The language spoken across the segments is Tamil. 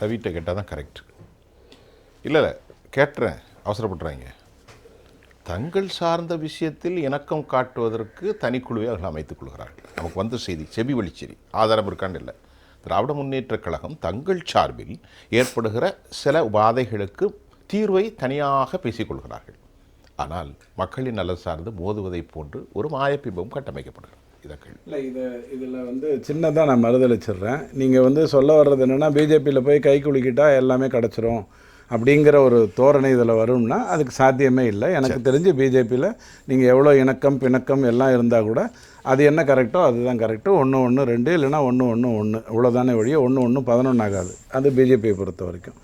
ரவிட்ட கேட்டால் தான் கரெக்ட் இல்லை இல்லை கேட்டுறேன் அவசரப்படுறாங்க தங்கள் சார்ந்த விஷயத்தில் இணக்கம் காட்டுவதற்கு தனிக்குழுவை அவர்கள் அமைத்துக் கொள்கிறார்கள். நமக்கு வந்த செய்தி செவி வழி ஆதாரம் இருக்கான்னு இல்லை. திராவிட முன்னேற்றக் கழகம் தங்கள் சார்பில் ஏற்படுகிற சில உபாதைகளுக்கு தீர்வை தனியாக பேசிக்கொள்கிறார்கள் ஆனால் மக்களின் நலன் சார்ந்து மோதுவதைப் போன்று ஒரு மாயப்பிம்பம் கட்டமைக்கப்படுகிறது. இதற்கு இல்லை இது இதில் வந்து சின்னதாக நான் மறுதளிச்சிடுறேன் நீங்கள் வந்து சொல்ல வர்றது என்னென்னா பிஜேபியில் போய் கை குலுக்கிட்டா எல்லாமே கிடச்சிரும் அப்படிங்கிற ஒரு தோரணை இதில் வரும்னா அதுக்கு சாத்தியமே இல்லை. எனக்கு தெரிஞ்சு பிஜேபியில் நீங்கள் எவ்வளோ இணக்கம் பிணக்கம் எல்லாம் இருந்தால் கூட அது என்ன கரெக்டோ அதுதான் கரெக்டு. ஒன்று ஒன்று ரெண்டு இல்லைன்னா ஒன்று ஒன்று ஒன்று இவ்வளோதானே வழியே ஒன்று ஒன்று பதினொன்று ஆகாது. அது பிஜேபியை பொறுத்த வரைக்கும்.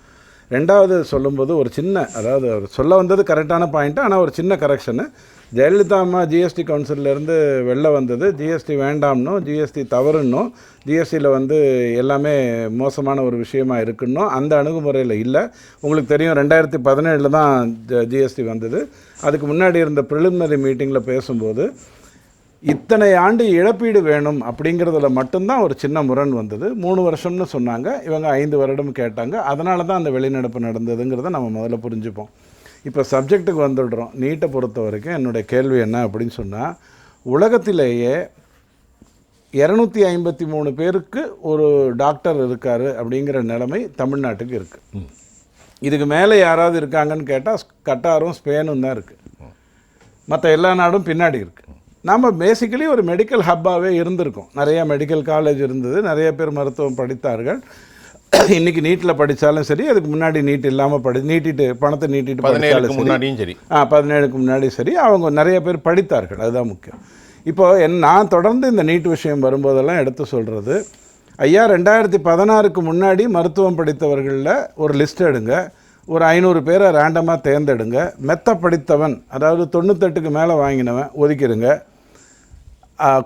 ரெண்டாவது சொல்லும்போது ஒரு சின்ன அதாவது அவர் சொல்ல வந்தது கரெக்டான பாயிண்ட்டு ஆனால் ஒரு சின்ன கரெக்ஷனு ஜெயலலிதா அம்மா ஜிஎஸ்டி கவுன்சிலேருந்து வெளில வந்தது. ஜிஎஸ்டி வேண்டாம்னும் ஜிஎஸ்டி தவறுன்னும் ஜிஎஸ்டியில் வந்து எல்லாமே மோசமான ஒரு விஷயமா இருக்குன்னும் அந்த அணுகுமுறையில் இல்லை. உங்களுக்கு தெரியும் ரெண்டாயிரத்தி பதினேழில் தான் ஜிஎஸ்டி வந்தது. அதுக்கு முன்னாடி இருந்த ப்ரிலிமினரி மீட்டிங்கில் பேசும்போது இத்தனை ஆண்டு இழப்பீடு வேணும் அப்படிங்கிறதுல மட்டும்தான் ஒரு சின்ன முரண் வந்தது. மூணு வருஷம்னு சொன்னாங்க. இவங்க ஐந்து வருடம் கேட்டாங்க. அதனால தான் அந்த வெளிநடப்பு நடந்ததுங்கிறத நம்ம முதல்ல புரிஞ்சுப்போம். இப்போ சப்ஜெக்ட்டுக்கு வந்துடுறோம். நீட்டை பொறுத்த வரைக்கும் என்னுடைய கேள்வி என்ன அப்படின்னு சொன்னால் உலகத்திலேயே இரநூத்தி ஐம்பத்தி மூணு பேருக்கு ஒரு டாக்டர் இருக்கார் அப்படிங்கிற நிலைமை தமிழ்நாட்டுக்கு இருக்குது இதுக்கு மேலே யாராவது இருக்காங்கன்னு கேட்டால் கட்டாரும் ஸ்பெயினும் தான் இருக்குது மற்ற எல்லா நாடும் பின்னாடி இருக்குது நம்ம பேசிக்கலி ஒரு மெடிக்கல் ஹப்பாகவே இருந்திருக்கோம். நிறைய மெடிக்கல் காலேஜ் இருந்தது நிறைய பேர் மருத்துவம் படித்தார்கள். இன்றைக்கி நீட்டில் படித்தாலும் சரி அதுக்கு முன்னாடி நீட் இல்லாமல் படி நீட்டிட்டு பணத்தை நீட்டிட்டு படித்தாலும் முன்னாடியும் சரி. ஆ பதினேழுக்கு முன்னாடி சரி அவங்க நிறைய பேர் படித்தார்கள் அதுதான் முக்கியம். இப்போ என் நான் தொடர்ந்து இந்த நீட் விஷயம் வரும்போதெல்லாம் எடுத்து சொல்கிறது ஐயா ரெண்டாயிரத்தி பதினாறுக்கு முன்னாடி மருத்துவம் படித்தவர்களில் ஒரு லிஸ்ட் எடுங்க. ஒரு ஐநூறு பேரை ரேண்டமாக தேர்ந்தெடுங்க. மெத்த படித்தவன் அதாவது தொண்ணூத்தெட்டுக்கு மேலே வாங்கினவன் ஒதுக்கிடுங்க.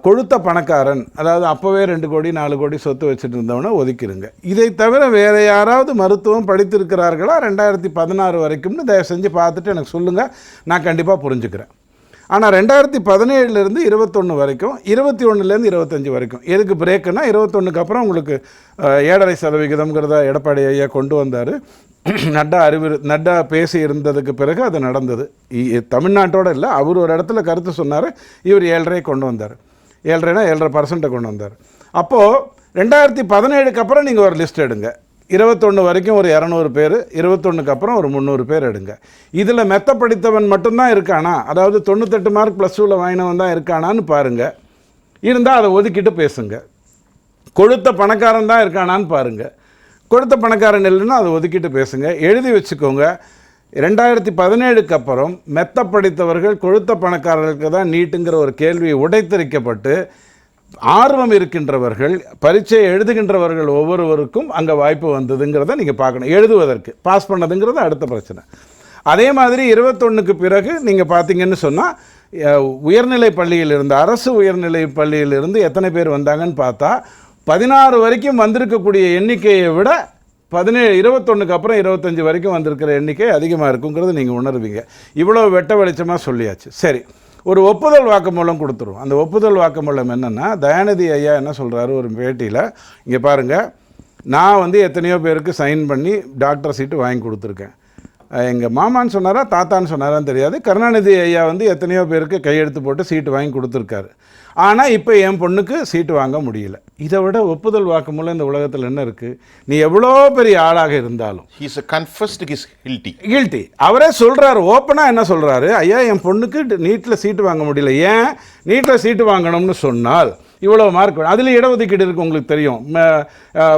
கொழுத்த பணக்காரன் அதாவது அப்போவே ரெண்டு கோடி நாலு கோடி சொத்து வச்சுட்டு இருந்தவனை ஒதுக்கிடுங்க இதை தவிர வேறு யாராவது மருத்துவம் படித்திருக்கிறார்களா? ரெண்டாயிரத்தி பதினாறு வரைக்கும்னு தயவு செஞ்சு பார்த்துட்டு எனக்கு சொல்லுங்கள் நான் கண்டிப்பாக புரிஞ்சுக்கிறேன். ஆனால் ரெண்டாயிரத்தி பதினேழுலேருந்து இருபத்தொன்று வரைக்கும் இருபத்தி ஒன்றுலேருந்து இருபத்தஞ்சி வரைக்கும் எதுக்கு பிரேக்குன்னா இருபத்தொன்றுக்கு அப்புறம் உங்களுக்கு ஏழரை சதவிகிதம்ங்கிறத எடப்பாடி ஐயா கொண்டு வந்தார். நட்டா அறிவு நட்டா பேசி இருந்ததுக்கு பிறகு அது நடந்தது. தமிழ்நாட்டோடு தமிழ்நாட்டோட இல்லை அவர் ஒரு இடத்துல கருத்து சொன்னார் இவர் ஏழரை கொண்டு வந்தார். ஏழரைனா ஏழரை பர்சன்ட்டை கொண்டு வந்தார். அப்போது ரெண்டாயிரத்தி பதினேழுக்கு அப்புறம் நீங்கள் ஒரு லிஸ்ட் எடுங்க. இருபத்தொன்று வரைக்கும் ஒரு இரநூறு பேர் இருபத்தொன்னுக்கு அப்புறம் ஒரு முந்நூறு பேர் எடுங்க. இதில் மெத்த படித்தவன் மட்டும்தான் இருக்கானா? அதாவது தொண்ணூத்தெட்டு மார்க் ப்ளஸ் டூவில் வாங்கினவன் தான் இருக்கானான்னு பாருங்கள் இருந்தால் அதை ஒதுக்கிட்டு பேசுங்க. கொழுத்த பணக்காரன் தான் இருக்கானான்னு பாருங்கள் கொழுத்த பணக்காரன் இல்லைன்னா அதை ஒதுக்கிட்டு பேசுங்க. எழுதி வச்சுக்கோங்க. ரெண்டாயிரத்தி பதினேழுக்கு அப்புறம் மெத்த படித்தவர்கள் கொழுத்த பணக்காரர்களுக்கு தான் நீட்டுங்கிற ஒரு கேள்வி உடைத்தறிக்கப்பட்டு ஆர்வம் இருக்கின்றவர்கள் பரீட்சை எழுதுகின்றவர்கள் ஒவ்வொருவருக்கும் அங்கே வாய்ப்பு வந்ததுங்கிறத நீங்கள் பார்க்கணும். எழுதுவதற்கு பாஸ் பண்ணதுங்கிறது அடுத்த பிரச்சனை. அதே மாதிரி இருபத்தொன்னுக்கு பிறகு நீங்கள் பார்த்தீங்கன்னு சொன்னால் உயர்நிலை பள்ளியில் இருந்து அரசு உயர்நிலை பள்ளியிலிருந்து எத்தனை பேர் வந்தாங்கன்னு பார்த்தா பதினாறு வரைக்கும் வந்திருக்கக்கூடிய எண்ணிக்கையை விட பதினேழு இருபத்தொன்றுக்கு அப்புறம் இருபத்தஞ்சி வரைக்கும் வந்திருக்கிற எண்ணிக்கை அதிகமாக இருக்குங்கிறது நீங்கள் உணர்வீங்க. இவ்வளோ வெட்ட வெளிச்சமாக சொல்லியாச்சு. சரி ஒரு ஒப்புதல் வாக்குமூலம் கொடுத்துருவோம். அந்த ஒப்புதல் வாக்குமூலம் என்னென்னா தயாநிதி ஐயா என்ன சொல்கிறாரு ஒரு பேட்டியில் இங்கே பாருங்கள் நான் வந்து எத்தனையோ பேருக்கு சைன் பண்ணி டாக்டர் சீட்டு வாங்கி கொடுத்துருக்கேன். எங்கள் மாமான்னு சொன்னாரா தாத்தான்னு சொன்னாரான்னு தெரியாது. கருணாநிதி ஐயா வந்து எத்தனையோ பேருக்கு கையெழுத்து போட்டு சீட்டு வாங்கி கொடுத்துருக்காரு. ஆனால் இப்போ என் பொண்ணுக்கு சீட்டு வாங்க முடியல. இதை விட ஒப்புதல் வாக்குமூலம் இந்த உலகத்தில் என்ன இருக்குது நீ எவ்வளோ பெரிய ஆளாக இருந்தாலும். He's confused he's guilty guilty அவரே சொல்கிறாரு ஓப்பனாக என்ன சொல்கிறாரு ஐயா என் பொண்ணுக்கு நீட்டில் சீட்டு வாங்க முடியல. ஏன்? நீட்டில் சீட்டு வாங்கணும்னு சொன்னால் இவ்வளோ மார்க் வேணும். அதில் இடஒதுக்கீடு இருக்குது உங்களுக்கு தெரியும்.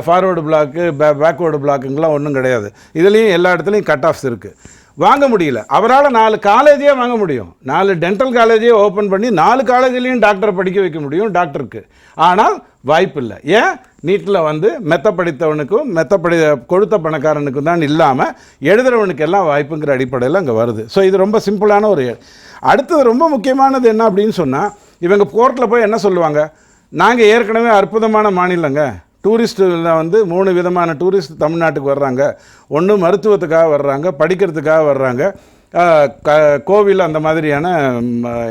ஃபார்வேர்டு பிளாக்கு பே பேக்வேர்டு பிளாக்குங்கெலாம் ஒன்றும் கிடையாது. இதுலேயும் எல்லா இடத்துலையும் கட் ஆஃப்ஸ் இருக்குது வாங்க முடியல. அவரால் நாலு காலேஜே வாங்க முடியும். நாலு டென்டல் காலேஜே ஓப்பன் பண்ணி நாலு காலேஜ்லேயும் டாக்டர் படிக்க வைக்க முடியும் டாக்டருக்கு ஆனால் வாய்ப்பு இல்லை. ஏன்? நீட்டில் வந்து மெத்த படித்தவனுக்கும் மெத்த படி கொழுத்த பணக்காரனுக்கும் தான் இல்லாமல் எழுதுறவனுக்கு எல்லாம் வாய்ப்புங்கிற அடிப்படையில் அங்கே வருது. ஸோ இது ரொம்ப சிம்பிளான ஒரு அடுத்தது ரொம்ப முக்கியமானது என்ன அப்படின்னு சொன்னால் இவங்க கோர்ட்டில் போய் என்ன சொல்லுவாங்க? நாங்கள் ஏற்கனவே அற்புதமான மாநிலங்க. டூரிஸ்ட்டில் வந்து மூணு விதமான டூரிஸ்ட் தமிழ்நாட்டுக்கு வர்றாங்க. ஒன்று மருத்துவத்துக்காக வர்றாங்க படிக்கிறதுக்காக வர்றாங்க. க- கோவில் அந்த மாதிரியான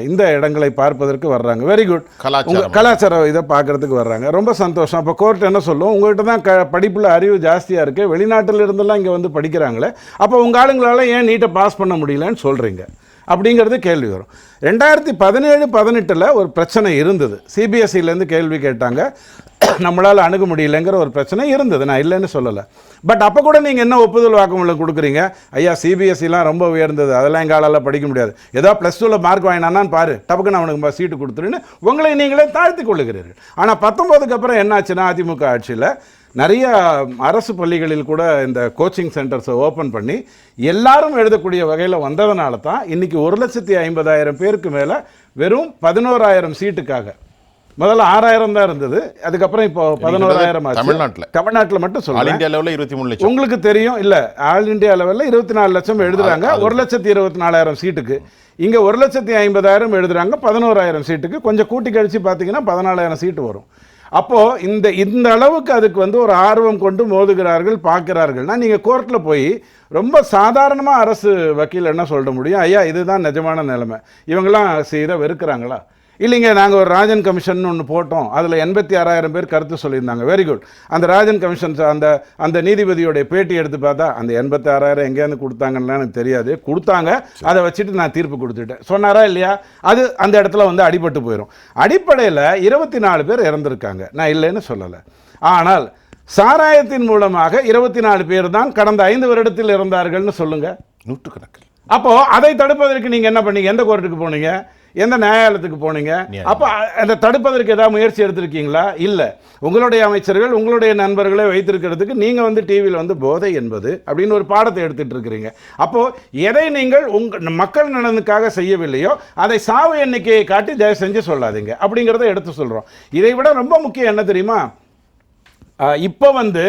இந்த இடங்களை பார்ப்பதற்கு வர்றாங்க. வெரி குட் கலாச்சாரம். கலாச்சார இதை பார்க்கறதுக்கு வர்றாங்க. ரொம்ப சந்தோஷம். அப்போ கோர்ட் என்ன சொல்லும்? உங்கள்கிட்ட தான் க படிப்பில் அறிவு ஜாஸ்தியாக இருக்குது வெளிநாட்டில் இருந்தெல்லாம் இங்கே வந்து படிக்கிறாங்களே. அப்போ உங்கள் ஆளுங்களால ஏன் நீட்டை பாஸ் பண்ண முடியலன்னு சொல்கிறீங்க அப்படிங்கிறது கேள்வி வரும். ரெண்டாயிரத்தி பதினேழு பதினெட்டில் ஒரு பிரச்சனை இருந்தது. சிபிஎஸ்சிலேருந்து கேள்வி கேட்டாங்க. நம்மளால் அணுக முடியலைங்கிற ஒரு பிரச்சனை இருந்தது. நான் இல்லைன்னு சொல்லலை. பட் அப்போ கூட நீங்கள் என்ன ஒப்புதல் வாக்குமூலம் கொடுக்குறீங்க? ஐயா சிபிஎஸ்சிலாம் ரொம்ப உயர்ந்தது. அதெல்லாம் எங்கள் ஆளால் படிக்க முடியாது. ஏதோ ப்ளஸ் டூவில் மார்க் வாங்கினான்னு பாரு. டப்புக்கு நான் அவனுக்கு சீட்டு கொடுத்துருன்னு உங்களை நீங்களே தாழ்த்தி கொள்ளுகிறீர்கள். ஆனால் பத்தொம்போதுக்கு அப்புறம் என்னாச்சுன்னா அதிமுக ஆட்சியில் நிறைய அரசு பள்ளிகளில் கூட இந்த கோச்சிங் சென்டர்ஸை ஓப்பன் பண்ணி எல்லாரும் எழுதக்கூடிய வகையில் வந்ததுனால தான் இன்றைக்கி ஒரு லட்சத்தி ஐம்பதாயிரம் பேருக்கு மேலே வெறும் பதினோராயிரம் சீட்டுக்காக. முதல்ல ஆறாயிரம் தான் இருந்தது. அதுக்கப்புறம் இப்போ பதினோராயிரம் தமிழ்நாட்டுல. தமிழ்நாட்டில் மட்டும் ஆல் சொல்றேன் இந்தியா லெவலில் இருபத்தி மூணு லட்சம். உங்களுக்கு தெரியும். இல்ல ஆல் இந்தியா லெவலில் இருபத்தி நாலு லட்சம் எழுதுறாங்க. ஒரு லட்சத்தி இருபத்தி நாலாயிரம் சீட்டுக்கு. இங்க ஒரு லட்சத்தி ஐம்பதாயிரம் எழுதுறாங்க. பதினோராயிரம் சீட்டுக்கு. கொஞ்சம் கூட்டி கழிச்சு பார்த்தீங்கன்னா பதினாலாயிரம் சீட்டு வரும். அப்போது இந்த இந்த அளவுக்கு அதுக்கு வந்து ஒரு ஆர்வம் கொண்டு மோதுகிறார்கள் பார்க்கிறார்கள்னா நீங்கள் கோர்ட்டில் போய் ரொம்ப சாதாரணமாக அரசு வக்கீல் என்ன சொல்ல முடியும்? ஐயா இதுதான் நிஜமான நிலைமை. இவங்களாம் இதை வெறுக்கிறாங்களா? இல்லைங்க நாங்கள் ஒரு ராஜன் கமிஷன் ஒன்று போட்டோம். அதில் எண்பத்தி ஆறாயிரம் பேர் கருத்து சொல்லியிருந்தாங்க. வெரி குட் அந்த ராஜன் கமிஷன் அந்த அந்த நீதிபதியோடைய பேட்டி எடுத்து பார்த்தா அந்த எண்பத்தி ஆறாயிரம் எங்கேருந்து கொடுத்தாங்கன்னு எனக்கு தெரியாது. கொடுத்தாங்க. அதை வச்சுட்டு நான் தீர்ப்பு கொடுத்துட்டேன். சொன்னாரா இல்லையா? அது அந்த இடத்துல வந்து அடிபட்டு போயிடும் அடிப்படையில் இருபத்தி நாலு பேர் இறந்துருக்காங்க. நான் இல்லைன்னு சொல்லலை. ஆனால் சாராயத்தின் மூலமாக இருபத்தி நாலு பேர் தான் கடந்த ஐந்து வருடத்தில் இறந்தார்கள்னு சொல்லுங்கள் நூற்றுக்கணக்கில். அப்போ அதை தடுப்பதற்கு நீங்க என்ன பண்ணீங்க? எந்த கோர்ட்டுக்கு போனீங்க? எந்த நியாயாலயத்துக்கு போனீங்க. அப்போ அதை தடுப்பதற்கு ஏதாவது முயற்சி எடுத்திருக்கீங்களா? இல்லை. உங்களுடைய அமைச்சர்கள் உங்களுடைய நண்பர்களை வைத்திருக்கிறதுக்கு நீங்க வந்து டிவியில் வந்து போதை என்பது அப்படின்னு ஒரு பாடத்தை எடுத்துட்டு இருக்கிறீங்க. அப்போ எதை நீங்கள் உங்க மக்கள் நலனுக்காக செய்யவில்லையோ அதை சாவு எண்ணிக்கையை காட்டி தயவு செஞ்சு சொல்லாதீங்க அப்படிங்கிறத எடுத்து சொல்றோம். இதை விட ரொம்ப முக்கியம் என்ன தெரியுமா? இப்போ வந்து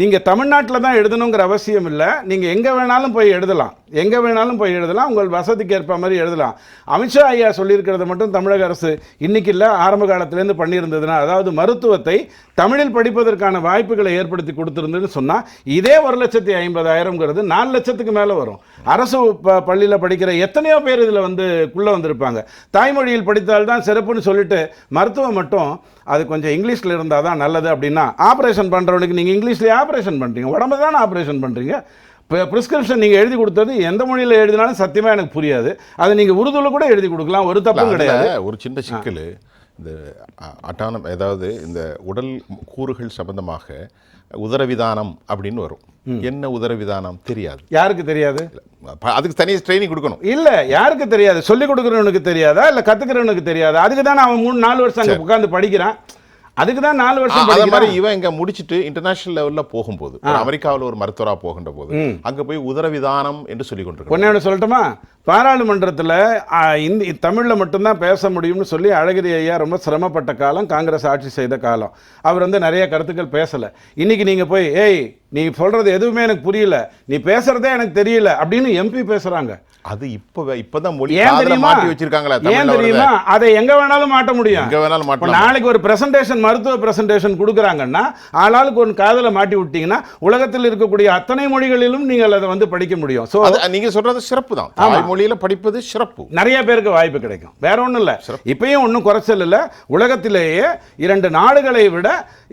நீங்கள் தமிழ்நாட்டில் தான் எழுதணுங்கிற அவசியம் இல்லை. நீங்கள் எங்கே வேணாலும் போய் எழுதலாம். எங்கே வேணாலும் போய் எழுதலாம். உங்கள் வசதிக்கு ஏற்ப மாதிரி எழுதலாம். அமித்ஷா ஐயா சொல்லியிருக்கிறத மட்டும் தமிழக அரசு இன்னைக்கு இல்லை ஆரம்ப காலத்திலேருந்து பண்ணியிருந்ததுன்னா அதாவது மருத்துவத்தை தமிழில் படிப்பதற்கான வாய்ப்புகளை ஏற்படுத்தி கொடுத்துருந்துன்னு சொன்னால் இதே ஒரு லட்சத்தி ஐம்பதாயிரம்ங்கிறது நாலு லட்சத்துக்கு மேலே வரும். அரசு ப பள்ளியில் படிக்கிற எத்தனையோ பேர் இதில் வந்து குள்ளே வந்திருப்பாங்க. தாய்மொழியில் படித்தால்தான் சிறப்புன்னு சொல்லிட்டு மருத்துவம் மட்டும் அது கொஞ்சம் இங்கிலீஷில் இருந்தால் தான் நல்லது அப்படின்னா ஆப்ரேஷன் பண்ணுறவனுக்கு நீங்கள் இங்கிலீஷ்லேயே ஆப்ரேஷன் பண்ணுறீங்க உடம்பு தானே ஆப்ரேஷன் பண்ணுறீங்க இப்போ ப்ரிஸ்கிரிப்ஷன் நீங்கள் எழுதி கொடுத்தது எந்த மொழியில் எழுதினாலும் சத்தியமாக எனக்கு புரியாது. அதை நீங்கள் உருதுவில் கூட எழுதி கொடுக்கலாம். ஒரு தப்பும் கிடையாது. ஒரு சின்ன சிக்கல். இந்த அட்டானம் அதாவது இந்த உடல் கூறுகள் சம்பந்தமாக உதரவிதானம் அப்படின்னு வரும். என்ன உதரவிதானம்? தெரியாது. யாருக்கு தெரியாது? அதுக்கு தனியாக ட்ரைனிங் கொடுக்கணும். இல்லை யாருக்கு தெரியாது? சொல்லிக் கொடுக்குறவனுக்கு தெரியாதா? இல்லை கற்றுக்கிறவனுக்கு தெரியாதா? அதுக்கு தானே அவன் மூணு நாலு வருஷம் அங்கே உட்காந்து படிக்கிறான். அதுக்கு தான் நாலு வருஷம் அதே மாதிரி இவன் இங்க முடிச்சிட்டு இன்டர்நேஷனல் லெவல்ல போகும்போது அமெரிக்காவுல ஒரு மருத்துவரா போகின்ற போது அங்க போய் உதரவிதானம் என்று சொல்லி கொண்டிருக்காங்க ஒன்னே சொல்லட்டுமா? பாராளுமன்றத்தில் இந்தி தமிழில் மட்டும்தான் பேச முடியும்னு சொல்லி அழகிரி ஐயா ரொம்ப சிரமப்பட்ட காலம் காங்கிரஸ் ஆட்சி செய்த காலம். அவர் வந்து நிறைய கருத்துக்கள் பேசலை. இன்னைக்கு நீங்கள் போய் ஏய் நீ சொல்கிறது எதுவுமே எனக்கு புரியல. நீ பேசுறதே எனக்கு தெரியல அப்படின்னு எம்பி பேசுகிறாங்க அது இப்ப இப்பதான் மொழி மாட்டி வச்சிருக்காங்களா ஏன் தெரியுமா? அதை எங்க வேணாலும் மாட்ட முடியும். எங்க வேணாலும் இப்ப மாட்டலாம். நாளைக்கு ஒரு பிரசன்டேஷன் மருத்துவ பிரசன்டேஷன் கொடுக்குறாங்கன்னா ஆளாளுக்கு ஒரு காதல மாட்டி விட்டீங்கன்னா உலகத்தில் இருக்கக்கூடிய அத்தனை மொழிகளிலும் நீங்கள் அதை வந்து படிக்க முடியும். ஸோ அது நீங்க சொல்றது சிறப்பு தான். தாய்மொழியில படிப்பது சிறப்பு. நிறைய பேருக்கு வாய்ப்பு கிடைக்கும். வேற ஒன்றும் இல்லை. இப்பயும் ஒன்றும் குறைச்சல் இல்லை. உலகத்திலேயே இரண்டு நாடுகளை விட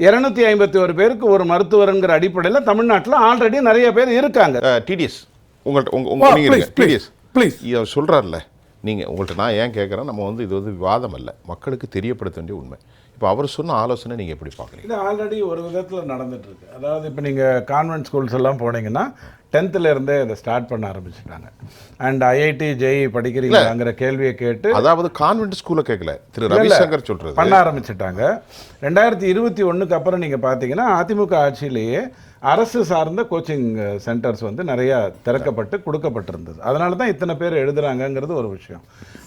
இருநூத்தி ஐம்பத்தி ஒரு பேருக்கு ஒரு மருத்துவருங்கிற அடிப்படையில் தமிழ்நாட்டில் ஆல்ரெடி நிறைய பேர் இருக்காங்க. டிடிஎஸ் உங்கள்ட்ட உங்க Oh, நீங்க please, டிடிஎஸ் please. அவர் சொல்றாருல்ல. நீங்க உங்கள்ட்ட நான் ஏன் கேட்குறேன் நம்ம வந்து இது வந்து விவாதம் அல்ல. மக்களுக்கு தெரியப்படுத்த வேண்டிய உண்மை. இப்போ அவர் சொன்ன ஆலோசனை நீங்க எப்படி பார்க்குறீங்க இது ஆல்ரெடி ஒரு விதத்தில் நடந்துட்டு இருக்கு அதாவது இப்போ நீங்கள் கான்வென்ட் ஸ்கூல்ஸ் எல்லாம் போனீங்கன்னா டென்த்தில் இருந்தே இதை ஸ்டார்ட் பண்ண ஆரம்பிச்சிட்டாங்க. அண்ட் ஐஐடி ஜேஇ படிக்கிறீங்களாங்கிற கேள்வியை கேட்டு அதாவது கான்வென்ட் ஸ்கூல்ல கேட்கல திரு ரவிசங்கர் சொல்றது. பண்ண ஆரம்பிச்சிட்டாங்க. ரெண்டாயிரத்தி இருபத்தி ஒண்ணுக்கு அப்புறம் நீங்கள் பார்த்தீங்கன்னா அதிமுக ஆட்சியிலேயே அரசு சார்ந்த கோச்சிங் சென்டர்ஸ் வந்து நிறையா திறக்கப்பட்டு கொடுக்கப்பட்டிருந்தது. அதனால தான் இத்தனை பேர் எழுதுறாங்கங்கிறது ஒரு விஷயம்.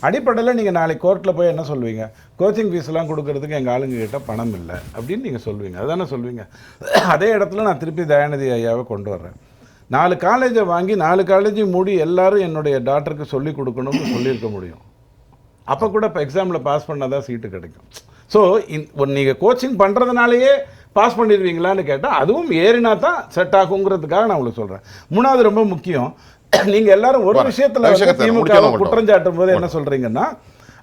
அடிப்படையில் நீங்கள் நாளைக்கு கோர்ட்டில் போய் என்ன சொல்வீங்க? கோச்சிங் ஃபீஸ்லாம் கொடுக்கறதுக்கு எங்கள் ஆளுங்கக்கிட்ட பணம் இல்லை அப்படின்னு நீங்கள் சொல்வீங்க. அதானே சொல்வீங்க. அதே இடத்துல நான் திருப்பி தயாநிதி ஐயாவை கொண்டு வர்றேன். நாலு காலேஜை வாங்கி நாலு காலேஜையும் மூடி எல்லாரும் என்னுடைய டாக்டருக்கு சொல்லி கொடுக்கணும்னு சொல்லியிருக்க முடியும். அப்போ கூட இப்போ எக்ஸாமில் பாஸ் பண்ணால் தான் சீட்டு கிடைக்கும். ஸோ நீங்கள் கோச்சிங் பண்ணுறதுனாலேயே பாஸ் பண்ணிடுவீங்களான்னு கேட்டால் அதுவும் ஏறினா தான் செட் ஆகுங்கிறதுக்காக நான் உங்களுக்கு சொல்கிறேன் மூணாவது ரொம்ப முக்கியம். நீங்க எல்லாரும் ஒரு. விஷயத்துல திமுக முடிக்காம மட்டும். குற்றம் சாட்டும் போது என்ன சொல்றீங்கன்னா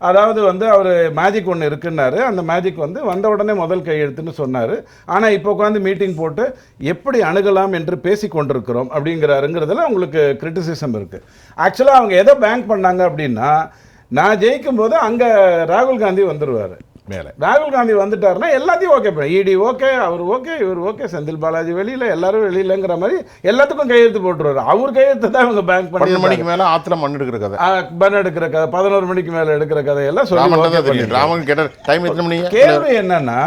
அதாவது வந்து அவர் மேஜிக் ஒன்று இருக்குன்னாரு. அந்த மேஜிக் வந்து வந்த உடனே முதல் கையெழுத்துன்னு சொன்னார். ஆனால் இப்போ உட்காந்து மீட்டிங் போட்டு எப்படி அணுகலாம் என்று பேசி கொண்டிருக்கிறோம் அப்படிங்கிறாருங்கிறதுல உங்களுக்கு கிரிட்டிசிசம் இருக்குது ஆக்சுவலாக அவங்க எதை பேங்க் பண்ணாங்க அப்படின்னா நான் ஜெயிக்கும் போது அங்கே ராகுல் காந்தி வந்துருவாரு. மேலே. ராகுல் காந்தி வந்துட்டாருன்னா எல்லாத்தையும் ஓகே பண்ண. இடி ஓகே அவர் ஓகே இவர் ஓகே செந்தில் பாலாஜி வெளியில எல்லாரும் வெளியிலங்கிற மாதிரி எல்லாத்துக்கும் கையெழுத்து போட்டுருவாரு. அவர் கையெழுத்து தான் இவங்க பேங்க் பன்னெண்டு பண்ணி மணிக்கு மேலே ஆற்றுல மண் எடுக்கிற கதை. பன் எடுக்கிற கதை பதினோரு மணிக்கு மேல எடுக்கிற கதையெல்லாம் சொல்லி ராமன் okay தான் தெரியும். பண்ணிடுறாரு. ராமன் கேட்ட டைம் எத்தனை மணிங்க கேள்வி என்னன்னா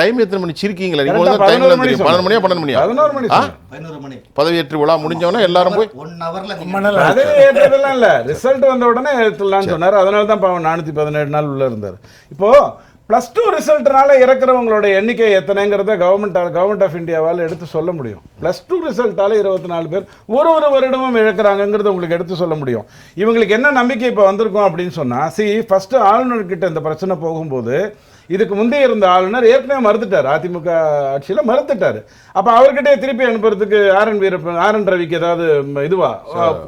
டைம் எத்தனை மணி? சிரிக்கீங்களா நீங்கள் 11 மணி பன்னெண்டு மணியா பன்னெண்டு மணியா? பதினோரு மணி. பதினோரு மணி. பதவியேற்று விழா முடிஞ்சவொடனே எல்லாரும் போய் ஒன் ஹவர்ல அது ஏற்றதெல்லாம் இல்ல? ரிசல்ட் வந்த உடனே ஏற்றலாம்னு சொன்னார். அதனால தான் பாவம் நானூற்றி பதினேழு நாள் உள்ள இருந்தார். இப்போ ப்ளஸ் டூ ரிசல்ட்னால இறக்குறவங்களோட எண்ணிக்கை எத்தனைங்கிறத கவர்மெண்ட் கவர்மெண்ட் ஆஃப் இந்தியாவால் எடுத்து சொல்ல முடியும். ப்ளஸ் டூ ரிசல்ட்டால இருபத்தி நாலு பேர் ஒரு ஒரு வருடமும் இழக்கிறாங்கங்கிறத உங்களுக்கு எடுத்து சொல்ல முடியும். இவங்களுக்கு என்ன நம்பிக்கை இப்போ வந்திருக்கும் அப்படின்னு சொன்னால் சி ஃபர்ஸ்ட் ஆளுநர்கிட்ட இந்த பிரச்சனை போகும்போது இதுக்கு முந்தைய இருந்த ஆளுநர் ஏற்கனவே மறுத்துட்டார். அதிமுக ஆட்சியில் மறுத்துட்டார். அப்போ அவர்கிட்டயே திருப்பி அனுப்புறதுக்கு R N Veerappan R N ரவிக்கு ஏதாவது இதுவா?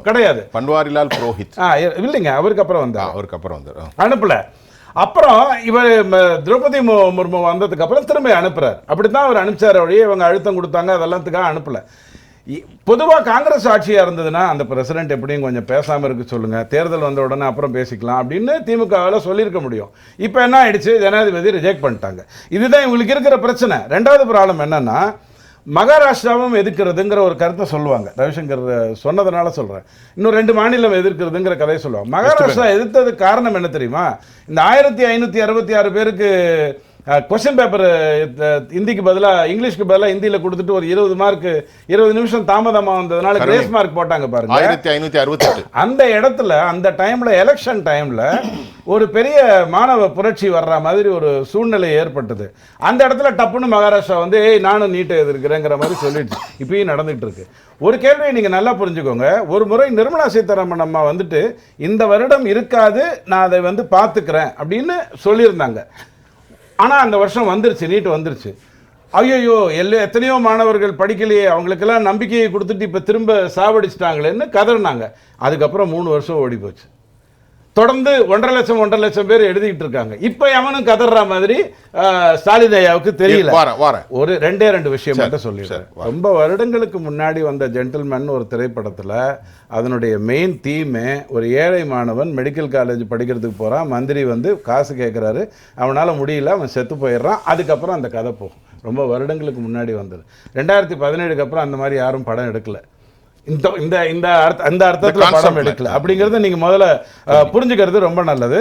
கிடையாது. பன்வாரிலால் புரோஹித். ஆ இல்லைங்க அவருக்கு அப்புறம் வந்தார். அவருக்கு அப்புறம் வந்தார். அனுப்பல. அப்புறம் இவர் திரௌபதி முர்மு வந்ததுக்கு அப்புறம் திரும்ப அனுப்புறாரு. அப்படித்தான் அவர் அனுப்பிச்சார் வழியே இவங்க அழுத்தம் கொடுத்தாங்க அதெல்லாத்துக்காக அனுப்பல. இ- காங்கிரஸ் ஆட்சியாக இருந்ததுன்னா அந்த பிரசிடென்ட் எப்படியும் கொஞ்சம் பேசாமல் இருக்க சொல்லுங்கள் தேர்தல் வந்த உடனே அப்புறம் பேசிக்கலாம் அப்படின்னு திமுகவில் சொல்லியிருக்க முடியும். இப்போ என்ன ஆயிடுச்சு? ஜனாதிபதி ரிஜெக்ட் பண்ணிட்டாங்க. இதுதான் இவங்களுக்கு இருக்கிற பிரச்சனை. ரெண்டாவது ப்ராப்ளம் என்னென்னா மகாராஷ்டிராவும் எதிர்க்கிறதுங்கிற ஒரு கருத்தை சொல்லுவாங்க. ரவிசங்கர் சொன்னதுனால சொல்றேன். இன்னும் ரெண்டு மாநிலம் எதிர்க்கிறதுங்கிற கதையை சொல்லுவாங்க. மகாராஷ்டிரா எதிர்த்ததுக்கு காரணம் என்ன தெரியுமா? இந்த ஆயிரத்தி ஐநூற்றி அறுபத்தி ஆறு பேருக்கு கொஸ்டின் பேப்பர் ஹிந்திக்கு பதிலாக இங்கிலீஷ்க்கு பதிலாக ஹிந்தியில் கொடுத்துட்டு ஒரு இருபது மார்க் இருபது நிமிஷம் தாமதமாக வந்ததுனால கிரேஸ் மார்க் போட்டாங்க பாருங்க. ஆயிரத்தி ஐநூற்றி அறுபத்தெட்டு. அந்த இடத்துல அந்த டைம்ல எலெக்ஷன் டைம்ல ஒரு பெரிய மாணவ புரட்சி வர்ற மாதிரி ஒரு சூழ்நிலை ஏற்பட்டது. அந்த இடத்துல டப்புன்னு மகாராஷ்டிரா வந்து ஏய் நானும் நீட்டை எதிர்க்கிறேங்கிற மாதிரி சொல்லிடுச்சு. இப்பயும் நடந்துகிட்டு இருக்கு ஒரு கேள்வியை நீங்க நல்லா புரிஞ்சுக்கோங்க. ஒரு முறை நிர்மலா சீதாராமன் அம்மா வந்துட்டு இந்த வருடம் இருக்காது நான் அதை வந்து பார்த்துக்கிறேன். அப்படின்னு சொல்லியிருந்தாங்க. ஆனால் அந்த வருஷம் வந்துருச்சு நீட் வந்துருச்சு. ஐயோ எல்லா எத்தனையோ மாணவர்கள் படிக்கலையே அவங்களுக்கெல்லாம் நம்பிக்கையை கொடுத்துட்டு இப்போ திரும்ப சாவடிச்சிட்டாங்களேன்னு கதறினாங்க. அதுக்கப்புறம் மூணு வருஷம் ஓடி போச்சு தொடர்ந்து ஒன்றரை லட்சம் ஒன்றரை லட்சம் பேர் எழுதிக்கிட்டு இருக்காங்க. இப்போ எவனும் கதற மாதிரி ஸ்டாலின் ஐயாவுக்கு தெரியல. ஒரு ரெண்டே ரெண்டு விஷயம் மட்டும் சொல்லிடுறேன். ரொம்ப வருடங்களுக்கு முன்னாடி வந்த ஜென்டில்மேன் ஒரு திரைப்படத்தில் அதனுடைய மெயின் தீமே ஒரு ஏழை மாணவன் மெடிக்கல் காலேஜ் படிக்கிறதுக்கு போகிறான் மந்திரி வந்து காசு கேட்குறாரு அவனால் முடியல அவன் செத்து போயிடுறான் அதுக்கப்புறம் அந்த கதை போகும். ரொம்ப வருடங்களுக்கு முன்னாடி வந்தது. ரெண்டாயிரத்தி பதினேழுக்கு அப்புறம் அந்த மாதிரி யாரும் படம் எடுக்கல. இந்த இந்த இந்த அர்த்த அந்த அர்த்தத்தில் படம். எடுக்கல. அப்படிங்கிறத நீங்க முதல்ல புரிஞ்சுக்கிறது ரொம்ப நல்லது.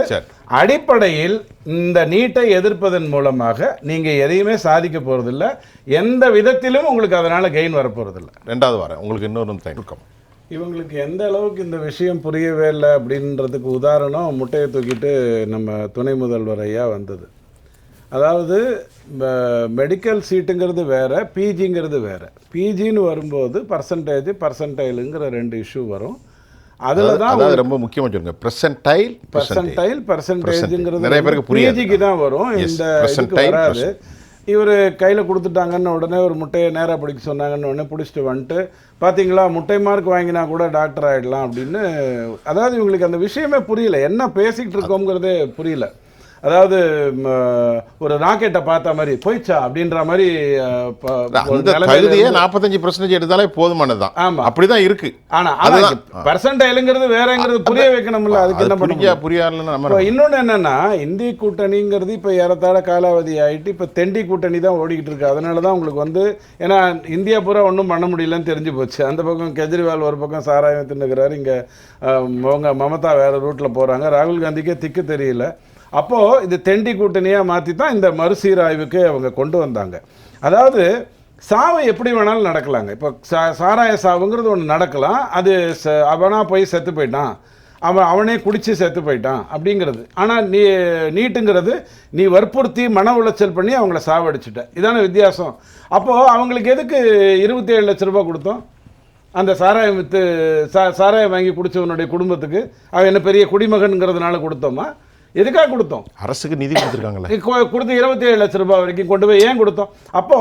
அடிப்படையில் இந்த நீட்டை எதிர்ப்பதன் மூலமாக நீங்க எதையுமே சாதிக்க போறதில்ல. எந்த விதத்திலும் உங்களுக்கு அதனால கெயின் வர போறதில்ல ரெண்டாவது வாரேன் உங்களுக்கு இன்னொரு இருக்கும் இவங்களுக்கு எந்த அளவுக்கு இந்த விஷயம் புரியவே இல்லை அப்படின்றதுக்கு உதாரணம் முட்டையை தூக்கிட்டு நம்ம துணை முதல்வர் ஐயா வந்தது. அதாவது மெடிக்கல் சீட்டுங்கிறது வேற பிஜிங்கிறது வேற. பிஜின்னு வரும்போது பர்சன்டேஜ் பர்சன்டைலுங்கிற ரெண்டு இஷ்யூ வரும். அதில் தான் ரொம்ப முக்கியமா சொல்லுங்க. பிரசன்டைல் பர்சன்டைல் பர்சன்டேஜ்ங்கிறது நிறைய பேருக்கு. பிஜிக்கு தான் வரும். இந்த வராது. இவர் கையில் கொடுத்துட்டாங்கன்னு உடனே ஒரு முட்டையை நேராக பிடிக்க சொன்னாங்கன்னு உடனே பிடிச்சிட்டு வந்துட்டு பார்த்தீங்களா முட்டை மார்க் வாங்கினா கூட டாக்டர் ஆகிடலாம் அப்படின்னு. அதாவது இவங்களுக்கு அந்த விஷயமே புரியல. என்ன பேசிக்கிட்டு இருக்கோங்கிறதே புரியல. அதாவது ஒரு ராக்கெட்டை பார்த்த மாதிரி போயிச்சா அப்படின்ற மாதிரி தகுதியே நாற்பத்தஞ்சு பர்சன்டேஜ் எடுத்தாலே போதுமானதுதான். ஆமா. அப்படிதான் இருக்கு. ஆனா அதுதான். பர்சன்டைலுங்கிறது வேறங்கிறது புரிய வைக்கணும்ல அதுக்கு அது என்ன புரிஞ்சா நம்ம இப்போ இன்னொன்று என்னன்னா இந்திய கூட்டணிங்கிறது இப்போ ஏறத்தாழ காலாவதி ஆயிட்டு இப்போ தெண்டி கூட்டணி தான் ஓடிக்கிட்டு இருக்கு. அதனால தான் உங்களுக்கு வந்து ஏன்னா இந்தியா பூரா ஒன்றும் பண்ண முடியலன்னு தெரிஞ்சு போச்சு. அந்த பக்கம் கெஜ்ரிவால் ஒரு பக்கம் சாராயம் தின்னுக்கிறாரு இங்கே அவங்க மமதா வேற ரூட்டில் போகிறாங்க ராகுல் காந்திக்கே திக்கு தெரியல. அப்போது இது தெண்டி கூட்டணியாக மாற்றி தான் இந்த மறுசீராய்வுக்கு அவங்க கொண்டு வந்தாங்க. அதாவது சாவு எப்படி வேணாலும் நடக்கலாங்க. இப்போ சா சாராய சாவுங்கிறது ஒன்று நடக்கலாம். அது ச அவனாக போய் செத்து போயிட்டான். அவன் அவனே குடித்து செத்து போயிட்டான் அப்படிங்கிறது. ஆனால் நீ நீட்டுங்கிறது நீ வற்புறுத்தி மன உளைச்சல் பண்ணி அவங்கள சாவடிச்சிட்ட. இதான வித்தியாசம். அப்போது அவங்களுக்கு எதுக்கு இருபத்தி ஏழு லட்ச ரூபா கொடுத்தோம்? அந்த சாராயம் வித்து சா சாராயம் வாங்கி குடித்தவனுடைய குடும்பத்துக்கு. அவன் என்ன பெரிய குடிமகன்கிறதுனால கொடுத்தோமா? எதுக்காக கொடுத்தோம்? அரசுக்கு நிதி கொடுத்துருக்காங்களே. கொடுத்து இருபத்தி ஏழு லட்ச ரூபாய் வரைக்கும் கொண்டு போய் ஏன் கொடுத்தோம்? அப்போ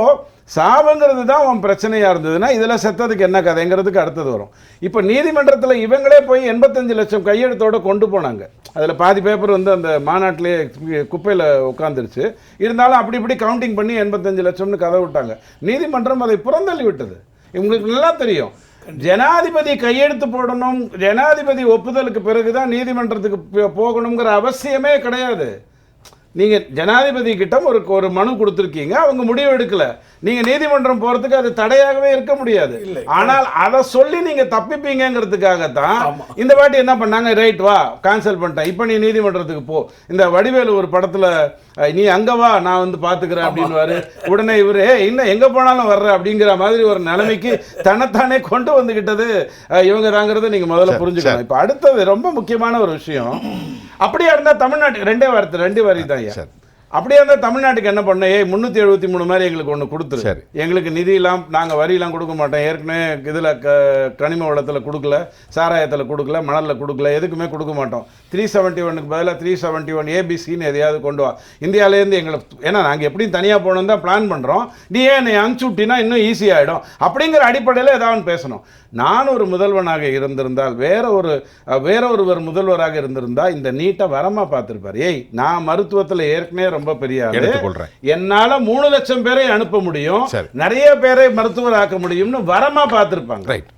சாவுங்கிறது தான் உன் பிரச்சனையாக இருந்ததுன்னா இதில் செத்ததுக்கு என்ன கதைங்கிறதுக்கு அடுத்தது வரும். இப்போ நீதிமன்றத்தில் இவங்களே போய் எண்பத்தஞ்சு லட்சம் கையெழுத்தோட கொண்டு போனாங்க. அதில் பாதி பேப்பர் வந்து அந்த மாநாட்டிலே குப்பையில் உட்காந்துருச்சு இருந்தாலும் அப்படி இப்படி கவுண்டிங் பண்ணி எண்பத்தஞ்சு லட்சம்னு கதை விட்டாங்க. நீதிமன்றம் அதை புறந்தள்ளி விட்டது. உங்களுக்கு நல்லா தெரியும். ஜனாதிபதி கையெழுத்து போடணும் ஜனாதிபதி ஒப்புதலுக்கு பிறகுதான் நீதிமன்றத்துக்கு போ- போகணுங்கிற அவசியமே கிடையாது. நீங்க ஜனாதிபதி கிட்ட ஒரு ஒரு மனு கொடுத்துருக்கீங்க அவங்க முடிவு எடுக்கல. நீங்க நீதிமன்றம் போறதுக்கு அது தடையாகவே இருக்க முடியாது. ஆனால் அதை சொல்லி நீங்க தப்பிப்பீங்கிறதுக்காகத்தான் இந்த வாட்டி என்ன பண்ணாங்க? ரைட் வா கேன்சல் பண்ணிட்டேன். இப்போ நீ நீதிமன்றத்துக்கு போ. இந்த வடிவேலு ஒரு படத்துல நீ அங்க வா நான் வந்து பாத்துக்கிறேன் அப்படின்னுவாரு. உடனே இவரு "ஏய், இன்னும் எங்க போனாலும் வர்ற? அப்படிங்கிற மாதிரி ஒரு நிலைமைக்கு தன்னைத்தானே கொண்டு வந்துகிட்டது அஹ், இவங்க தாங்கிறத நீங்க முதல்ல புரிஞ்சுக்கணும். இப்போ அடுத்தது ரொம்ப முக்கியமான ஒரு விஷயம் அப்படியா இருந்தா தமிழ்நாட்டுக்கு ரெண்டே வாரத்தில் ரெண்டு வரி தான் ஐயா அப்படியே இருந்தால் தமிழ்நாட்டுக்கு என்ன பண்ண ஏய் முந்நூற்றி எழுபத்தி மூணு மாதிரி எங்களுக்கு ஒன்று கொடுத்துரு. சரி. எங்களுக்கு நிதியெல்லாம் நாங்கள் வரியெல்லாம் கொடுக்க மாட்டோம். ஏற்கனவே இதில் க கனிம வளத்தில் கொடுக்கல சாராயத்தில் கொடுக்கல மணலில் கொடுக்கல எதுக்குமே கொடுக்க மாட்டோம். த்ரீ செவன்ட்டி ஒனுக்கு பதிலாக த்ரீ செவன்ட்டி ஒன் ஏபிசின்னு எதையாவது கொண்டு வா. இந்தியாவிலேருந்து எங்களை ஏன்னா நாங்கள் எப்படியும் தனியாக போகணும் தான் பிளான் பண்ணுறோம் நீ ஏன் என்னை அனுப்பிச்சு விட்டினா இன்னும் ஈஸியாகிடும் அப்படிங்கிற அடிப்படையில் ஏதாவது பேசணும். நான் ஒரு முதல்வனாக இருந்திருந்தால் வேற ஒரு வேற ஒருவர் முதல்வராக இருந்திருந்தால் இந்த நீட்டை வரமா பார்த்துருப்பார். ஏய் நான் மருத்துவத்தில் ஏற்கனவே ரொம்ப பெரிய ஆளு. எடுத்துக்கொள்றேன் என்னால மூணு லட்சம் பேரை அனுப்ப முடியும். நிறைய பேரை மருத்துவர் ஆக்க முடியும்னு வரமா பார்த்திருப்பாங்க ரைட்